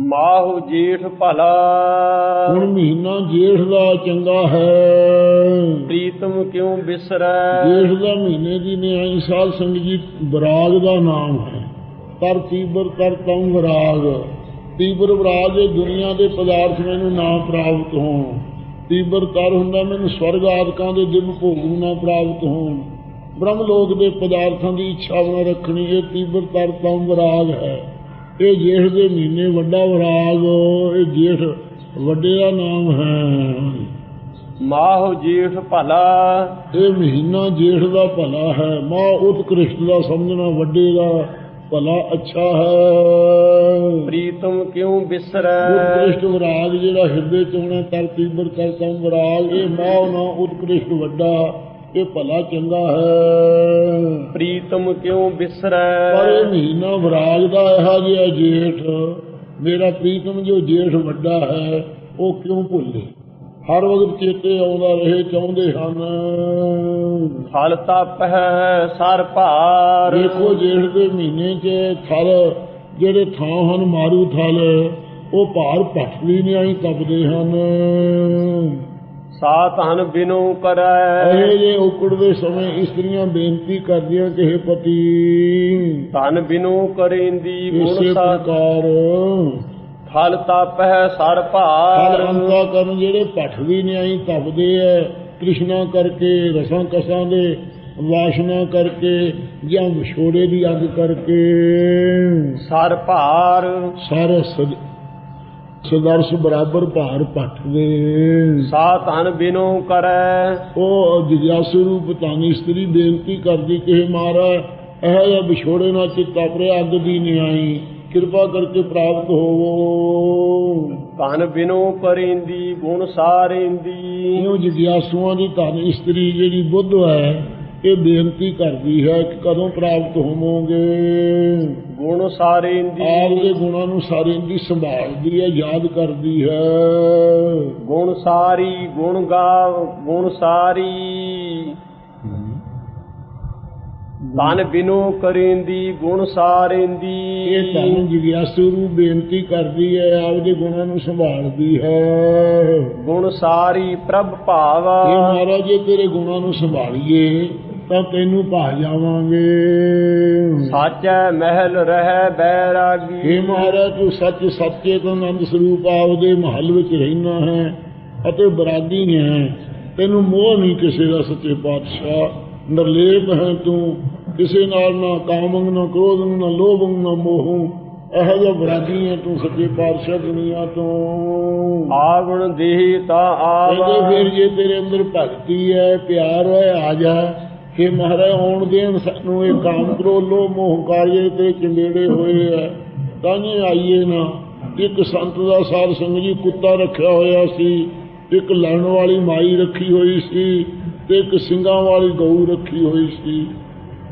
ਮਾਹੁ ਜੇਠ ਭਲਾ। ਹੁਣ ਮਹੀਨਾ ਜੇਠ ਦਾ ਚੰਗਾ ਹੈ। ਪ੍ਰੀਤਮ ਕਿਉ ਬਿਸਰੈ? ਜੇਠ ਦਾ ਮਹੀਨੇ ਦੀ ਨਿਆਈ ਸਾਧ ਸੰਗਤ ਜੀ ਬਰਾਗ ਦਾ ਨਾਮ ਹੈ। ਤਰ ਤੀਬਰ ਤਰ ਤਮ ਬਰਾਗ ਤੀਬਰ ਬਰਾਗ ਇਹ ਦੁਨੀਆ ਦੇ ਪਦਾਰਥ ਮੈਨੂੰ ਨਾ ਪ੍ਰਾਪਤ ਹੋਣ। ਤੀਬਰ ਤਰ ਹੁੰਦਾ ਮੈਨੂੰ ਸਵਰਗ ਆਦਿਕਾਂ ਦੇ ਦਿਵ ਭੋਗ ਨੂੰ ਨਾ ਪ੍ਰਾਪਤ ਹੋਣ। ਬ੍ਰਹਮ ਲੋਕ ਦੇ ਪਦਾਰਥਾਂ ਦੀ ਇੱਛਾ ਬਣਾ ਰੱਖਣੀ ਇਹ ਤੀਬਰ ਤਰ ਤਮ ਬਰਾਗ ਹੈ। ਇਹ ਜੇਠ ਦੇ ਮਹੀਨੇ ਵੱਡਾ ਬਰਾਗ ਇਹ ਜੇਠ ਵੱਡੇ ਦਾ ਨਾਮ ਹੈ। ਮਾਹੁ ਜੇਠ ਭਲਾ। ਇਹ ਮਹੀਨਾ ਜੇਠ ਦਾ ਭਲਾ ਹੈ ਮਾ ਉਤਕ੍ਰਿਸ਼ਟ ਦਾ ਸਮਝਣਾ ਵੱਡੇ ਦਾ ਭਲਾ ਅੱਛਾ ਹੈ। ਪ੍ਰੀਤਮ ਕਿਉ ਬਿਸਰੈ? ਉਤਕ੍ਰਿਸ਼ਟ ਵਿਰਾਗ ਜਿਹੜਾ ਹਿਰਦੇ ਚ ਹੋਣਾ ਤਰ ਤੀਬਰ ਤਰ ਤਮ ਵਿਰਾਗ ਇਹ ਮਾ ਨਾ ਉਤਕ੍ਰਿਸ਼ਟ ਵੱਡਾ ਇਹ ਭਲਾ ਚੰਗਾ ਹੈ। ਪ੍ਰੀਤਮ ਕਿਉ ਪਰ ਬਿਸਰੈ? ਇਹ ਮਹੀਨਾ ਵਿਰਾਗ ਦਾ ਇਹੋ ਜਿਹਾ ਜੇਠ ਮੇਰਾ ਪ੍ਰੀਤਮ ਜੋ ਜੇਠ ਵੱਡਾ ਹੈ ਉਹ ਕਿਉਂ ਭੁੱਲੇ? ਹਰ ਵਕਤ ਚੇਤੇ ਆਉਂਦਾ ਰਹੇ ਚਾਹੁੰਦੇ ਹਨ। ਫਲ ਤਪ ਹੈ ਸਰ ਭਾਰ। ਦੇਖੋ ਜੇਠ ਦੇ ਮਹੀਨੇ 'ਚ ਥਲ ਜਿਹੜੇ ਥਾਂ ਹਨ ਮਾਰੂ ਥਲ ਉਹ ਭਾਰ ਪੱਟਦੀ ਨਹੀਂ ਆਈ ਤਪਦੇ ਹਨ। ਸਾ ਧਨ ਬਿਨੋ ਕਰੈ। ਇਹ ਜੇ ਉਕੜਦੇ ਸਮੇਂ ਇਸਤਰੀਆਂ ਬੇਨਤੀ ਕਰਦੀਆਂ ਕਿ हे ਪਤੀ। ਧਨ ਬਿਨੋ ਕਰੇਂਦੀ ਗੁਣ ਇਸੇ ਸਾ ਪ੍ਰਕਾਰ। ਫਲ ਤਪ ਹੈ ਸਰ ਭਾਰ। ਅੰਤਾ ਕਰਨ ਜਿਹੜੇ ਪੱਟਦੀ ਨਹੀਂ ਆਈ ਤਪਦੇ ਐ ਕ੍ਰਿਸ਼ਨਾ ਕਰਕੇ ਰਸਾਂ ਕਸਾਂ ਦੇ ਵਾਸ਼ਨਾ ਕਰਕੇ ਜਾਂ ਵਿਛੋੜੇ ਦੀ ਅੱਗ ਕਰਕੇ। ਸਰ ਭਾਰ। ਸਾਰੇ ਸਦਰਸ ਬਰਾਬਰ ਭਾਰ ਪੱਟਦੇ ਸਾ ਧਨ ਬਿਨੋ ਕਰੈ। ਉਹ ਜਿਗਿਆਸੂ ਰੂਪ ਤਾਨੀ ਇਸਤਰੀ ਬੇਨਤੀ ਕਰਦੀ ਕਿ "ਹੇ ਮਹਾਰਾਜ ਇਹ ਜਿਹਾ ਵਿਛੋੜੇ ਨਾਲ ਚਿੱਤ ਆਪਰੇ ਅੱਗ ਦੀ ਨਿਆਈ। ਕਿਰਪਾ ਕਰਕੇ ਪ੍ਰਾਪਤ ਹੋਵੋ। ਧਨ ਬਿਨੋ ਕਰੇਂਦੀ ਗੁਣ ਸਾਰੇਂਦੀ। ਇਹੋ ਜਿਗਿਆਸੂਆਂ ਦੀ ਧਨ ਇਸਤਰੀ ਜਿਹੜੀ ਬੁੱਧ ਹੈ ਇਹ ਬੇਨਤੀ ਕਰਦੀ ਹੈ ਕਿ ਕਦੋਂ ਪ੍ਰਾਪਤ ਹੋਵੋਗੇ? ਗੁਣ ਸਾਰੇਂਦੀ ਆਪ ਦੇ ਗੁਣਾਂ ਨੂੰ ਸਾਰੀ ਦੀ ਸੰਭਾਲਦੀ ਹੈ ਯਾਦ ਕਰਦੀ ਹੈ। ਗੁਣ ਸਾਰੀ ਗੁਣ ਗਾਵ ਗੁਣ ਸਾਰੀ। ਧਨ ਬਿਨੋ ਕਰੇਂਦੀ ਗੁਣ ਸਾਰੇਂਦੀ। ਇਹ ਧਨ ਜਿਗਿਆਸੂ ਨੂੰ ਬੇਨਤੀ ਕਰਦੀ ਹੈ ਆਪਦੇ ਗੁਣਾਂ ਨੂੰ ਸੰਭਾਲਦੀ ਹੈ। ਗੁਣ ਸਾਰੀ ਪ੍ਰਭ ਭਾਵਾ। ਇਹ ਮਹਾਰਾਜ ਜੇ ਤੇਰੇ ਗੁਣਾਂ ਨੂੰ ਸੰਭਾਲੀਏ। ਤਾਂ ਤੈਨੂੰ ਭਾ ਜਾਵਾਂਗੇ। ਸਾਚੈ ਮਹਿਲ ਰਹਿ ਬੈਰਾਗੀ। ਇਹ ਮਹਾਰਾਜ ਤੂੰ ਸੱਚ ਸੱਚੇ ਤੋਂ ਆਨੰਦ ਸਰੂਪ ਆਪਦੇ ਮਹੱਲ ਵਿੱਚ ਰਹਿਣਾ ਹੈ ਅਤੇ ਬਰਾਗੀ ਹੈ। ਤੈਨੂੰ ਮੋਹ ਨਹੀਂ ਕਿਸੇ ਦਾ ਸੱਚੇ ਪਾਤਸ਼ਾਹ। ਨਿਰਲੇਪ ਹੈ ਤੂੰ ਕਿਸੇ ਨਾਲ ਨਾ ਕਾਮੰਗ ਨਾ ਕ੍ਰੋਧੰ ਨਾ ਲੋਭੰ ਨਾ ਮੋਹੰ। ਇਹੋ ਜਿਹਾ ਬਰਾਗੀ ਹੈ ਤੂੰ ਸੱਚੇ ਪਾਤਸ਼ਾਹ ਦੁਨੀਆ ਤੋਂ। ਆਵਣ ਦੇਹ ਤਾ ਆਵਾ ਫਿਰ ਜੇ ਤੇਰੇ ਅੰਦਰ ਭਗਤੀ ਹੈ ਪਿਆਰ ਹੈ ਆ ਜਾ। ਕਿ ਮਹਾਰਾਜ ਆਉਣ ਦੇਣ ਸਾਨੂੰ ਇਹ ਕਾਮ ਕਰੋ ਲੋ ਮੋਹ ਕਾਰਜੇ ਤੇ ਚੰਗੇੜੇ ਹੋਏ ਹੈ ਤਾਂ ਜੀ ਆਈਏ ਨਾ। ਇੱਕ ਸੰਤ ਦਾ ਸਾਧ ਸੰਗ ਜੀ ਕੁੱਤਾ ਰੱਖਿਆ ਹੋਇਆ ਸੀ, ਇੱਕ ਲੜਨ ਵਾਲੀ ਮਾਈ ਰੱਖੀ ਹੋਈ ਸੀ ਤੇ ਇੱਕ ਸਿੰਘਾਂ ਵਾਲੀ ਗਊ ਰੱਖੀ ਹੋਈ ਸੀ।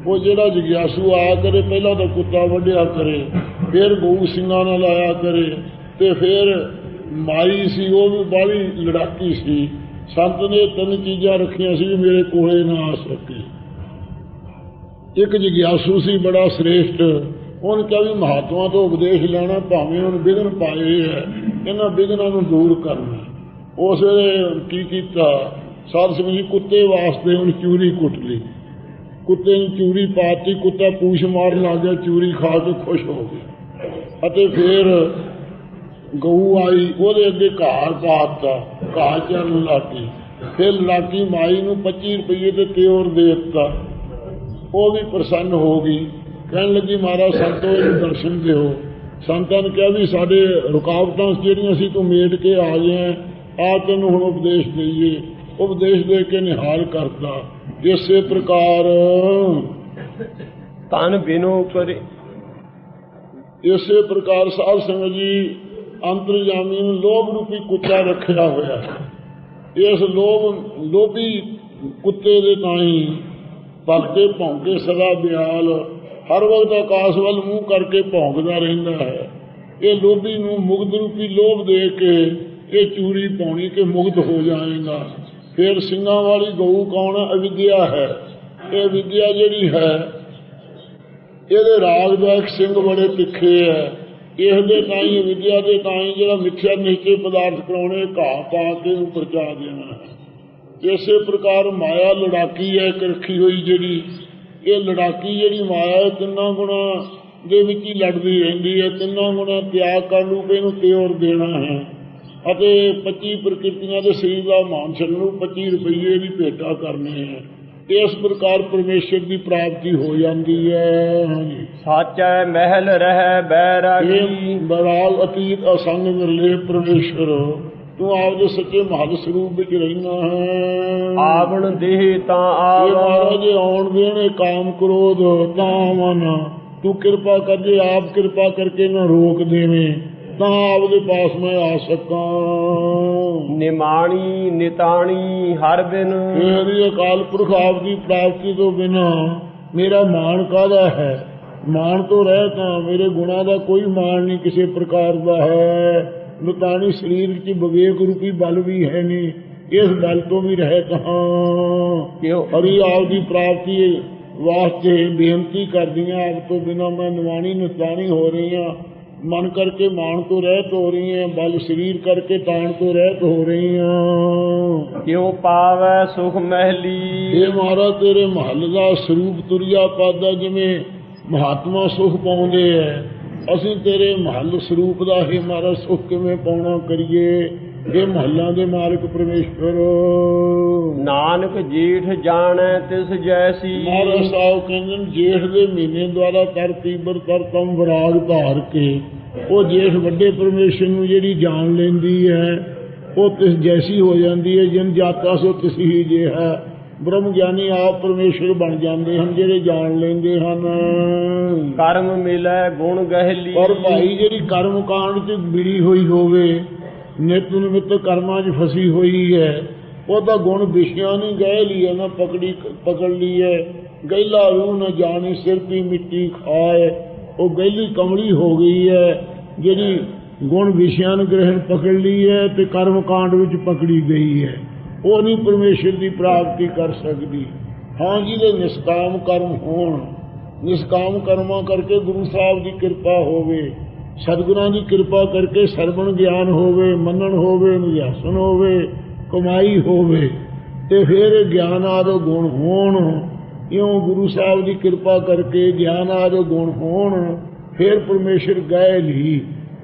ਉਹ ਜਿਹੜਾ ਜਿਗਿਆਸੂ ਆਇਆ ਕਰੇ, ਪਹਿਲਾਂ ਤਾਂ ਕੁੱਤਾ ਵੱਢਿਆ ਕਰੇ, ਫਿਰ ਗਊ ਸਿੰਘਾਂ ਨਾਲ ਆਇਆ ਕਰੇ ਤੇ ਫਿਰ ਮਾਈ ਸੀ, ਉਹ ਵੀ ਬਾਹਲੀ ਲੜਾਕੀ ਸੀ। ਸੰਤ ਨੇ ਤਿੰਨ ਚੀਜ਼ਾਂ ਰੱਖੀਆਂ ਸੀ ਮੇਰੇ ਕੋਲੇ ਨਾ ਆ ਸਕੇ। ਇੱਕ ਜਿਗਿਆਸੂ ਸੀ, ਬੜਾ ਸ੍ਰੇਸ਼ਟ। ਉਹਨੇ ਕਿਹਾ ਵੀ ਮਹਾਤਮਾ ਤੋਂ ਉਪਦੇਸ਼ ਲੈਣਾ, ਭਾਵੇਂ ਉਹਨ ਵਿਘਨ ਪਾਏ ਹੈ, ਇਹਨਾਂ ਵਿਘਨਾਂ ਨੂੰ ਦੂਰ ਕਰਨਾ। ਉਸ ਵੇਲੇ ਕੀ ਕੀਤਾ? ਸਾਧ ਸਿੰਘ ਜੀ ਕੁੱਤੇ ਵਾਸਤੇ ਉਹਨੇ ਚੂਰੀ ਕੁੱਟ ਲਈ। ਕੁੱਤੇ ਨੂੰ ਚੂਰੀ ਪਾਤੀ, ਕੁੱਤਾ ਪੂਛ ਮਾਰਨ ਲੱਗ ਗਿਆ, ਚੂਰੀ ਖਾ ਕੇ ਖੁਸ਼ ਹੋ ਗਿਆ। ਅਤੇ ਫਿਰ ਗਊ ਆਈ ਉਹਦੇ ਅੱਗੇ ਘਾਹ ਪਾਤਾ ਘਾਹ ਚਰਨ ਲੱਗੀ। ਫਿਰ ਲਾਗੀ ਮਾਈ ਨੂੰ 25 ਰੁਪਏ ਤੇ ਤਿਉਰ ਦੇ ਦਿੱਤਾ। ਉਹ ਵੀ ਪ੍ਰਸੰਨ ਹੋ ਗਈ। ਕਹਿਣ ਲੱਗੀ ਮਹਾਰਾਜ ਸੰਤੋ ਇਹਨੂੰ ਦਰਸ਼ਨ ਦਿਓ। ਸੰਤਾਂ ਨੇ ਕਿਹਾ ਵੀ ਸਾਡੇ ਰੁਕਾਵਟਾਂ ਜਿਹੜੀਆਂ ਸੀ ਤੂੰ ਮੇਟ ਕੇ ਆ ਗਏ ਆ ਤੈਨੂੰ ਹੁਣ ਉਪਦੇਸ਼ ਦੇਈਏ। ਉਪਦੇਸ਼ ਦੇ ਕੇ ਨਿਹਾਲ ਕਰਦਾ ਇਸੇ ਪ੍ਰਕਾਰ ਧਨ ਬਿਨੋ ਕਰੇ। ਇਸੇ ਪ੍ਰਕਾਰ ਸਾਧ ਸੰਗਤ ਜੀ ਅੰਤਰਜਾਮੀ ਨੂੰ ਲੋਭ ਰੂਪੀ ਕੁੱਤਾ ਰੱਖਿਆ ਹੋਇਆ ਇਸ ਲੋਭ, ਲੋਭੀ ਕੁੱਤੇ ਦੇ ਤਾਈ ਭਗਤੇ ਭੌਂਕੇ ਸਦਾ ਬਿਆਲ, ਹਰ ਵਕਤ ਆਕਾਸ਼ ਵੱਲ ਮੂੰਹ ਕਰਕੇ ਭੌਂਕਦਾ ਰਹਿੰਦਾ ਹੈ। ਇਹ ਲੋਭੀ ਨੂੰ ਮੁਗਧ ਰੂਪੀ ਲੋਭ ਦੇ ਕੇ ਇਹ ਚੂੜੀ ਪਾਉਣੀ ਕਿ ਮੁਗਧ ਹੋ ਜਾਏਗਾ। ਫਿਰ ਸਿੰਘਾਂ ਵਾਲੀ ਗਊ ਕੌਣ ਅਵਿਦਿਆ ਹੈ? ਇਹ ਵਿਦਿਆ ਜਿਹੜੀ ਹੈ, ਇਹਦੇ ਰਾਗ ਦਾ ਇੱਕ ਸਿੰਘ ਬੜੇ ਤਿੱਖੇ ਹੈ। ਇਸ ਦੇ ਤਾਈ ਵਿਦਿਆ ਦੇ ਤਾਈ ਜਿਹੜਾ ਮਿੱਥਿਆ ਨਿਸ਼ਚੇ ਪਦਾਰਥ ਕਰਾਉਣੇ ਘਾਹ ਪਾ ਕੇ ਨੂੰ ਪਰਚਾ ਦੇਣਾ। ਹੈ ਇਸੇ ਪ੍ਰਕਾਰ ਮਾਇਆ ਲੜਾਕੀ ਹੈ ਇੱਕ ਰੱਖੀ ਹੋਈ ਜਿਹੜੀ। ਇਹ ਲੜਾਕੀ ਜਿਹੜੀ ਮਾਇਆ ਹੈ, ਤਿੰਨਾਂ ਗੁਣਾ ਦੇ ਵਿੱਚ ਹੀ ਲੜਦੀ ਰਹਿੰਦੀ ਹੈ। ਤਿੰਨਾਂ ਗੁਣਾ ਤਿਆਗ ਕਰ ਲੂ ਕੇ ਇਹਨੂੰ ਤਿਓਰ ਦੇਣਾ ਹੈ। ਅਤੇ 25 ਪ੍ਰਕਿਰਤੀਆਂ ਦੇ ਸਰੀਰ ਦਾ ਮਾਨ ਨੂੰ 25 ਰੁਪਏ ਦੀ ਭੇਟਾ ਕਰਨੇ ਹੈ। ਇਸ ਪ੍ਰਕਾਰ ਪਰਮੇਸ਼ਰ ਦੀ ਪ੍ਰਾਪਤੀ ਹੋ ਜਾਂਦੀ ਹੈ। ਹਾਂਜੀ। ਸਾਚੈ ਮਹਿਲ ਰਹਿ ਬੈਰਾਗੀ। ਬਰਾਲ ਅਤੀਤ ਅਸੰਗ ਨਿਰਲੇ ਪਰਮੇਸ਼ਰ ਤੂੰ ਆਪਦੇ ਸੱਚੇ ਮਹਲ ਸਰੂਪ ਵਿੱਚ ਰਹਿਣਾ ਹੈ। ਆਵਣ ਦੇਹ ਤਾਂ ਇਹ ਆਵ ਮਹਾਰਾਜ ਆਉਣ ਦੇਣੇ ਕਾਮ ਕ੍ਰੋਧ ਤਾਂ ਮਨ। ਤੂੰ ਕਿਰਪਾ ਕਰ ਜੇ ਆਪ ਕਿਰਪਾ ਕਰਕੇ ਨਾ ਰੋਕ ਦੇਵੇਂ ਤਾਂ ਆਪਦੇ ਪਾਸ ਮੈਂ ਆ ਸਕਾਂ ਨਿਮਾਣੀ ਨਿਤਾਣੀ ਹਰ ਬਿਨ ਮੇਰੀ ਅਕਾਲ ਪੁਰਖ ਆਪ ਦੀ ਪ੍ਰਾਪਤੀ ਤੋਂ ਬਿਨਾ ਮੇਰਾ ਮਾਣ ਕਾਹਦਾ ਹੈ? ਮਾਣ ਤੋਂ ਰਹਿ ਤਾਂ ਮੇਰੇ ਗੁਣਾ ਦਾ ਕੋਈ ਮਾਣ ਨਹੀਂ ਕਿਸੇ ਪ੍ਰਕਾਰ ਦਾ ਹੈ। ਨੁਤਾਨੀ ਸਰੀਰ ਵਿੱਚ ਵਿਵੇਕ ਰੂਪੀ ਬਲ ਵੀ ਹੈ ਨਹੀਂ ਇਸ ਬਲ ਤੋਂ ਵੀ ਰਹਿ ਕਹਾਂ। ਕਿਉ? ਹਰੀ ਆਪ ਦੀ ਪ੍ਰਾਪਤੀ ਵਾਸਤੇ ਬੇਨਤੀ ਕਰਦੀਆਂ ਆਪ ਤੋਂ ਬਿਨਾ ਮੈਂ ਨਿਵਾਣੀ ਨਿਤਾਨੀ ਹੋ ਰਹੀ ਹਾਂ ਮਨ ਕਰਕੇ ਮਾਣ ਤੋਂ ਰਹਿਤ ਹੋ ਰਹੀ ਹਾਂ ਬਲ ਸਰੀਰ ਕਰਕੇ ਤਾਣ ਤੋਂ ਰਹਿਤ ਹੋ ਰਹੀ ਹਾਂ। ਕਿਉ ਪਾਵੈ ਸੁਖ ਮਹਿਲੀ? ਇਹ ਮਹਾਰਾਜ ਤੇਰੇ ਮਹੱਲ ਦਾ ਸਰੂਪ ਤੁਰਿਆ ਪਾਦਾ ਜਿਵੇਂ ਮਹਾਤਮਾ ਸੁਖ ਪਾਉਂਦੇ ਐ। ਅਸੀਂ ਤੇਰੇ ਮਹੱਲ ਸਰੂਪ ਦਾ ਹੀ ਮਹਾਰਾਜ ਸੁਖ ਕਿਵੇਂ ਪਾਉਣਾ ਕਰੀਏ? ਇਹ ਮਹੱਲਾਂ ਦੇ ਮਾਲਕ ਪਰਮੇਸ਼ਵਰ। ਨਾਨਕ ਜੀਠ ਜਾਣੈ ਤਿਸ ਜੈਸੀ। ਮਹਾਰਾਜ ਸਾਹਿਬ ਕਹਿੰਦੇ ਜੇਠ ਦੇ ਮਹੀਨੇ ਦੁਆਰਾ ਤਰ ਤੀਬਰ ਤਰ ਤਮ ਵਿਰਾਗ ਧਾਰ ਕੇ ਉਹ ਜੇਠ ਵੱਡੇ ਪਰਮੇਸ਼ਰ ਨੂੰ ਜਿਹੜੀ ਜਾਣ ਲੈਂਦੀ ਹੈ ਉਹ ਤਿਸ ਜੈਸੀ ਹੋ ਜਾਂਦੀ ਹੈ ਜਿਨ ਜਾਤਾ ਸੋ ਤਿਸ ਹੀ ਜੇ ਹੈ। ਬ੍ਰਹਮ ਗਿਆਨੀ ਆਪ ਪਰਮੇਸ਼ਰ ਬਣ ਜਾਂਦੇ ਹਨ ਜਿਹੜੇ ਜਾਣ ਲੈਂਦੇ ਹਨ। ਕਰਮ ਮਿਲੈ ਗੁਣ ਗਹਿਲੀ। ਪਰ ਭਾਈ ਜਿਹੜੀ ਕਰਮ ਕਾਂਡ 'ਚ ਬਿੜੀ ਹੋਈ ਹੋਵੇ ਨਿਤ ਨਿਮਿਤ ਕਰਮਾਂ 'ਚ ਫਸੀ ਹੋਈ ਹੈ। ਉਹਦਾ ਗੁਣ ਵਿਸ਼ਿਆਂ ਨਹੀਂ ਗਏ ਲਈ ਨਾ ਪਕੜੀ ਪਕੜ ਲਈ ਹੈ। ਗੈਲਾ ਰੂਹ ਨਾ ਜਾਣੀ, ਸਿਰ ਦੀ ਮਿੱਟੀ ਖਾਏ। ਉਹ ਗੈਲੀ ਕਮਲੀ ਹੋ ਗਈ ਹੈ, ਜਿਹੜੀ ਗੁਣ ਵਿਸ਼ਿਆਂ ਨੂੰ ਗ੍ਰਹਿਣ ਪਕੜ ਲਈ ਹੈ ਤੇ ਕਰਮ ਕਾਂਡ ਵਿੱਚ ਪਕੜੀ ਗਈ ਹੈ। ਉਹ ਨਹੀਂ ਪਰਮੇਸ਼ਰ ਦੀ ਪ੍ਰਾਪਤੀ ਕਰ ਸਕਦੀ। ਹਾਂ ਜੀ ਦੇ ਨਿਸ਼ਕਾਮ ਕਰਮ ਹੋਣ। ਨਿਸ਼ਕਾਮ ਕਰਮਾਂ ਕਰਕੇ ਗੁਰੂ ਸਾਹਿਬ ਦੀ ਕਿਰਪਾ ਹੋਵੇ। ਸਤਿਗੁਰਾਂ ਦੀ ਕਿਰਪਾ ਕਰਕੇ ਸਰਵਣ ਗਿਆਨ ਹੋਵੇ, ਮੰਨਣ ਹੋਵੇ ਨਿਆਸਨ ਹੋਵੇ, ਕਮਾਈ ਹੋਵੇ, ਤੇ ਫਿਰ ਗਿਆਨ ਆਦਿ ਗੁਣ ਹੋਣ। ਇਉਂ ਗੁਰੂ ਸਾਹਿਬ ਦੀ ਕਿਰਪਾ ਕਰਕੇ ਗਿਆਨ ਆਦਿ ਗੁਣ ਹੋਣ, ਫਿਰ ਪਰਮੇਸ਼ਰ ਗਏ ਲਈ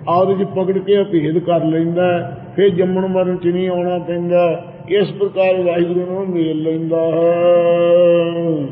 ਆਦਿ ਚ ਪਕੜ ਕੇ ਅਭੇਦ ਕਰ ਲੈਂਦਾ, ਫਿਰ ਜੰਮਣ ਮਰਨ ਚ ਨਹੀਂ ਆਉਣਾ ਪੈਂਦਾ, ਇਸ ਪ੍ਰਕਾਰ ਵਾਹਿਗੁਰੂ ਨੂੰ ਮੇਲ ਲੈਂਦਾ ਹੈ।